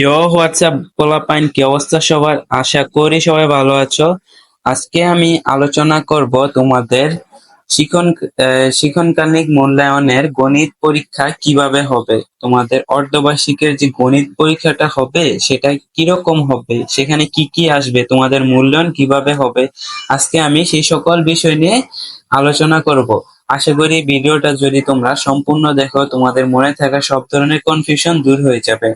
ইয়ো WhatsApp পোলাপাইন কি অবস্থা সবার আশা করি সবাই ভালো আছো। আজকে আমি আলোচনা করব তোমাদের শিখন শিক্ষণকালিক মূল্যায়নের গণিত পরীক্ষা কীভাবে হবে। তোমাদের অর্ধবার্ষিকের যে গণিত পরীক্ষাটা হবে, সেটা কীরকম হবে? সেখানে কি কি আসবে? তোমাদের মূল্যায়ন কীভাবে হবে? আজকে আমি সেই সকল বিষয় নিয়ে আলোচনা করব। আশা করি ভিডিওটা যদি তোমরা সম্পূর্ণ দেখো, তোমাদের মনে থাকা সব ধরনের কনফিউশন দূর হয়ে যাবে।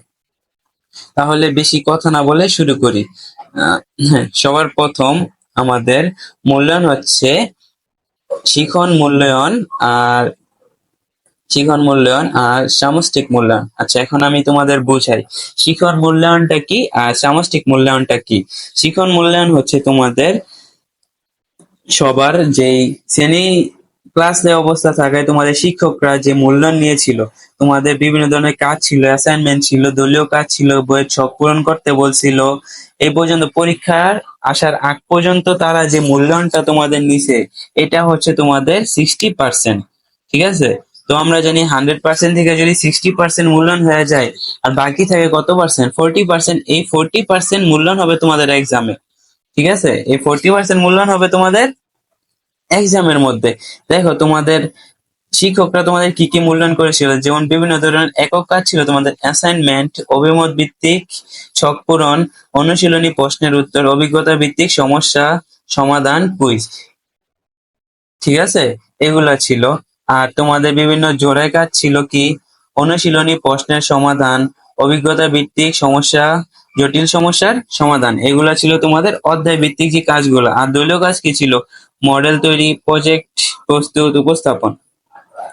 তাহলে বেশি কথা না বলে শুরু করি। সবার প্রথম আমাদের মূল্যায়ন হচ্ছে শিখন মূল্যায়ন আর শিখন মূল্যায়ন আর সামষ্টিক মূল্যায়ন। আচ্ছা এখন আমি তোমাদের বুঝাই। শিখন মূল্যায়নটা কি আর সামষ্টিক মূল্যায়নটা কি? শিখন মূল্যায়ন হচ্ছে তোমাদের সবার যেই শ্রেণি ক্লাসে অবস্থা থাকায় তোমাদের শিক্ষকরা যে মূল্যায়ন নিয়েছিল, তোমাদের বিভিন্ন ধরনের কাজ ছিল অ্যাসাইনমেন্ট ছিল, দলীয় কাজ ছিল, বইয়ের ছক পূরণ করতে বলছিল। এই পর্যন্ত পরীক্ষার আসার আগ পর্যন্ত তারা যে মূল্যায়নটা তোমাদের নিছে, এটা হচ্ছে তোমাদের সিক্সটি পার্সেন্ট ঠিক আছে? তো আমরা জানি হান্ড্রেড পার্সেন্ট থেকে যদি সিক্সটি পার্সেন্ট মূল্যায়ন হয়ে যায়, আর বাকি থাকে কত পার্সেন্ট ফোরটি পার্সেন্ট এই ফোরটি পার্সেন্ট মূল্যায়ন হবে তোমাদের এক্সামে ঠিক আছে? এই ফোরটি পার্সেন্ট মূল্যায়ন হবে তোমাদের এক্সামের মধ্যে। দেখো, তোমাদের শিক্ষকরা তোমাদের কি কি মূল্যায়ন করেছিল? যেমন বিভিন্ন ধরনের একক কাজ ছিল, তোমাদের অ্যাসাইনমেন্ট অভিমত ভিত্তিক ছক পূরণ, অনুশীলনী প্রশ্নের উত্তর, অভিজ্ঞতা ভিত্তিক সমস্যা সমাধান কুইজ ঠিক আছে? এগুলা ছিল। আর তোমাদের বিভিন্ন জোড়ায় কাজ ছিল কি? অনুশীলনী প্রশ্নের সমাধান, অভিজ্ঞতা ভিত্তিক সমস্যা, জটিল সমস্যার সমাধান। এগুলা ছিল তোমাদের অধ্যায় ভিত্তিক যে কাজগুলো। আর দলীয় কাজ কি ছিল? মডেল তৈরি প্রজেক্ট প্রস্তুত, উপস্থাপন।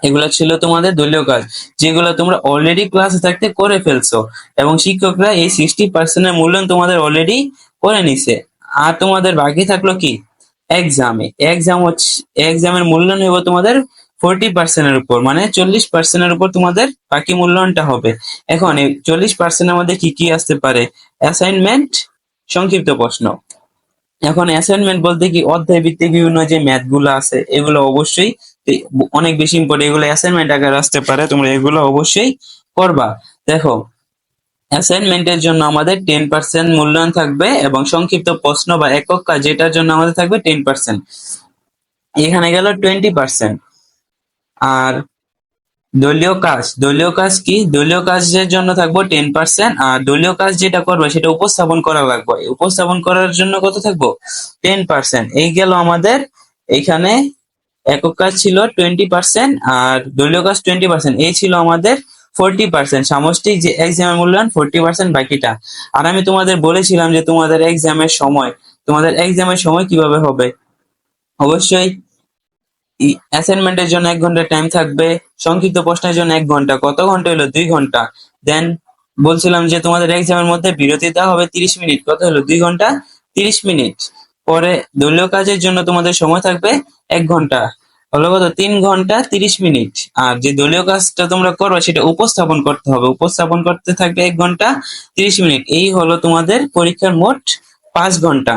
এগুলো ছিল তোমাদের দলীয় কাজ, যেগুলো তোমরা অলরেডি ক্লাসে থাকতে করে ফেলছো এবং শিক্ষকরা এই সিক্সটি পার্সেন্টের মূল্যায়ন তোমাদের অলরেডি করে নিছে। আর তোমাদের বাকি থাকল কি? এক্সামে এক্সাম হচ্ছে এক্সামের মূল্যায়ন হবে তোমাদের ফোরটি পার্সেন্টের উপর মানে চল্লিশ পার্সেন্টের উপর তোমাদের বাকি মূল্যায়নটা হবে। এখন এই চল্লিশ পার্সেন্টের মধ্যে কি কি আসতে পারে? অ্যাসাইনমেন্ট সংক্ষিপ্ত প্রশ্ন। এখন অ্যাসাইনমেন্ট বলতে কি অধ্যায় ভিত্তিক বিভিন্ন যে ম্যাথগুলো আছে, এগুলো অবশ্যই অনেক বেশি ইম্পর্টেন্ট এগুলো অ্যাসাইনমেন্ট আকারে আসতে পারে, তোমরা এগুলো অবশ্যই করবা। দেখো অ্যাসাইনমেন্টের জন্য আমাদের টেন পার্সেন্ট মূল্যায়ন থাকবে এবং সংক্ষিপ্ত প্রশ্ন বা একক কাজ যেটার জন্য আমাদের থাকবে টেন পার্সেন্ট এখানে গেল টোয়েন্টি পার্সেন্ট আর দলীয় কাজ দলীয় কাজ কি? দলীয় কাজের জন্য থাকব টেন পার্সেন্ট আর দলীয় কাজ যেটা করবে সেটা উপস্থাপন করা লাগবে। উপস্থাপন করার জন্য কত থাকব? টেন পার্সেন্ট এই গেল আমাদের এখানে একক কাজ ছিল টোয়েন্টি পার্সেন্ট আর দলীয় কাজ টোয়েন্টি পার্সেন্ট এই ছিল আমাদের ফোরটি পার্সেন্ট সামষ্টিক যে এক্সামের মূল্যায়ন ফোরটি পার্সেন্ট বাকিটা। আর আমি তোমাদের বলেছিলাম যে তোমাদের এক্সামের সময়, তোমাদের এক্সামের সময় কীভাবে হবে? অবশ্যই অ্যাসাইনমেন্টের জন্য এক ঘণ্টা টাইম থাকবে। সংক্ষিপ্ত প্রশ্নের জন্য এক ঘণ্টা, কত ঘণ্টা হলো? দুই ঘণ্টা। দেন বলছিলাম যে তোমাদের এক্সামের মধ্যে বিরতি দেওয়া হবে তিরিশ মিনিট। কত হলো? দুই ঘণ্টা, তিরিশ মিনিট। পরে দলীয় কাজের জন্য তোমাদের সময় থাকবে এক ঘণ্টা। হলো কত? তিন ঘণ্টা, তিরিশ মিনিট। আর যে দলীয় কাজটা তোমরা করবে সেটা উপস্থাপন করতে হবে। উপস্থাপন করতে থাকবে এক ঘণ্টা, তিরিশ মিনিট। এই হলো তোমাদের পরীক্ষার মোট পাঁচ ঘণ্টা।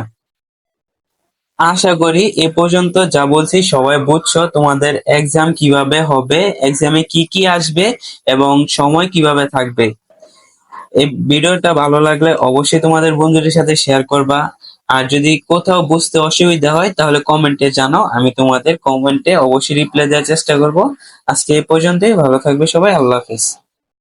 আশা করি এ পর্যন্ত যা বলছি সবাই বুঝছ। তোমাদের এক্সাম কীভাবে হবে এক্সামে কি কি আসবে এবং সময় কীভাবে থাকবে। এই ভিডিওটা ভালো লাগলে অবশ্যই তোমাদের বন্ধুদের সাথে শেয়ার করবা। আর যদি কোথাও বুঝতে অসুবিধা হয়, তাহলে কমেন্টে জানাও। আমি তোমাদের কমেন্টে অবশ্যই রিপ্লাই দেওয়ার চেষ্টা করব। আজকে এই পর্যন্তই। ভালো থাকবে সবাই। আল্লাহ হাফেজ।